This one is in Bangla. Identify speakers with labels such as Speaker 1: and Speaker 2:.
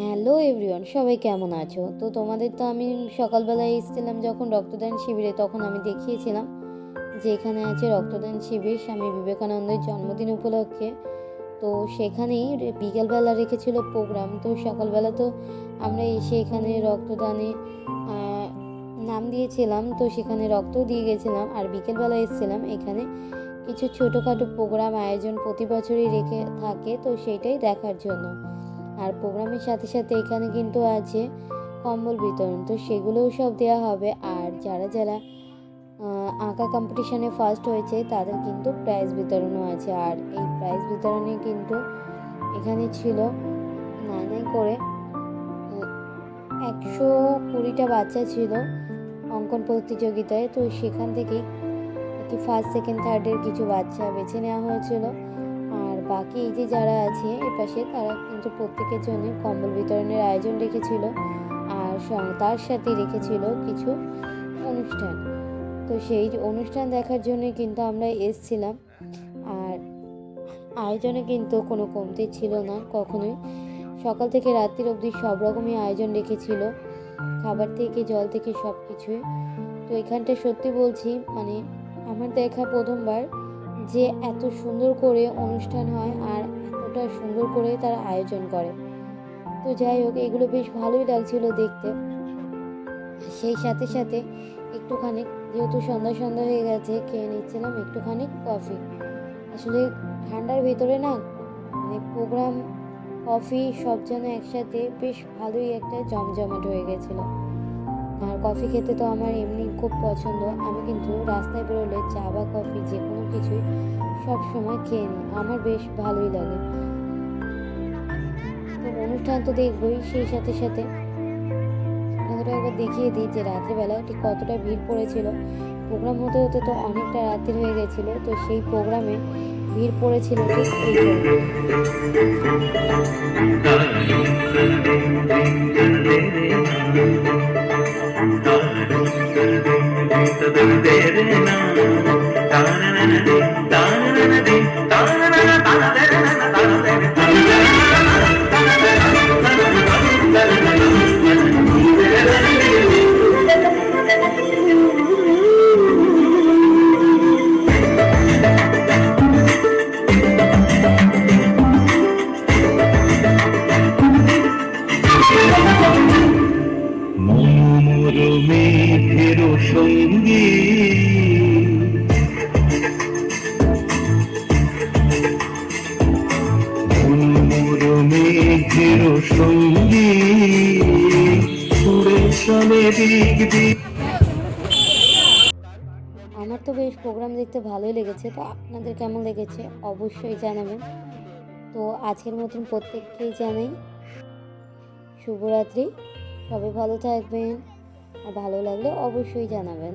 Speaker 1: হ্যালো এভরিওয়ান, সবাই কেমন আছো? তো তোমাদের তো আমি সকালবেলায় এসেছিলাম যখন রক্তদান শিবিরে, তখন আমি দেখিয়েছিলাম যে এখানে আছে রক্তদান শিবির, স্বামী বিবেকানন্দের জন্মদিন উপলক্ষে। তো সেখানেই বিকেলবেলা রেখেছিল প্রোগ্রাম। তো সকালবেলা তো আমরা এসে এখানে রক্তদানে নাম দিয়েছিলাম। তো সেখানে রক্তও দিয়ে গেছিলাম আর বিকেলবেলা এসেছিলাম এখানে। কিছু ছোটোখাটো প্রোগ্রাম আয়োজন প্রতি বছরই রেখে থাকে, তো সেটাই দেখার জন্য। আর প্রোগ্রামের সাথে সাথে এখানে কিন্তু আছে কম্বল বিতরণ। তো সেগুলোও সব দেওয়া হবে। আর যারা যারা আঁকা কম্পিটিশানে ফার্স্ট হয়েছে, তাদের কিন্তু প্রাইজ বিতরণও আছে। আর এই প্রাইজ বিতরণে কিন্তু এখানে ছিল নাই করে, একশো কুড়িটা বাচ্চা ছিল অঙ্কন প্রতিযোগিতায়। তো সেখান থেকেই কি ফার্স্ট সেকেন্ড থার্ডের কিছু বাচ্চা বেছে নেওয়া হয়েছিল। বাকি এই যে যারা আছে, এ পাশে তারা কিন্তু প্রত্যেকের জন্য কম্বল বিতরণের আয়োজন রেখেছিল আর তার সাথে রেখেছিল কিছু অনুষ্ঠান। তো সেই অনুষ্ঠান দেখার জন্যই কিন্তু আমরা এসছিলাম। আর আয়োজনে কিন্তু কোনো কমতি ছিল না, কখনোই। সকাল থেকে রাত্রির অবধি সব রকমই আয়োজন রেখেছিল, খাবার থেকে, জল থেকে সব কিছুই তো এখানটা সত্যি বলছি মানে আমার দেখা প্রথমবার যে এত সুন্দর করে অনুষ্ঠান হয় আর এতটা সুন্দর করে তারা আয়োজন করে। তো যাই হোক, এগুলো বেশ ভালোই লাগছিল দেখতে। সেই সাথে সাথে একটুখানি, যেহেতু সন্ধ্যা সন্ধ্যা হয়ে গেছে, খেয়ে নিচ্ছিলাম একটুখানি কফি আসলে ঠান্ডার ভেতরে না মানে প্রোগ্রাম কফি সব যেন একসাথে বেশ ভালোই একটা জমজমাট হয়ে গেছিল। আর কফি খেতে তো আমার এমনি খুব পছন্দ। আমি কিন্তু রাস্তায় বেরোলে চা বা কফি যে কোনো কিছুই সব সময় খেয়ে নিই। আমার বেশ ভালোই লাগে। তো অনুষ্ঠান তো দেখবই সেই সাথে সাথে। একবার দেখিয়ে দিই যে রাত্রিবেলা ঠিক কতটা ভিড় পড়েছিল। প্রোগ্রাম হতে হতে তো অনেকটা রাত্রি হয়ে গেছিল, তো সেই প্রোগ্রামে ভিড় পড়েছিল ঠিক।
Speaker 2: মেঘের সঙ্গী।
Speaker 1: আমার তো বেশ প্রোগ্রাম দেখতে ভালোই লেগেছে, তো আপনাদের কেমন লেগেছে অবশ্যই জানাবেন। তো আজকের মতন প্রত্যেককেই জানাই শুভরাত্রি, সবাই ভালো থাকবেন। ভালো লাগলে অবশ্যই জানাবেন।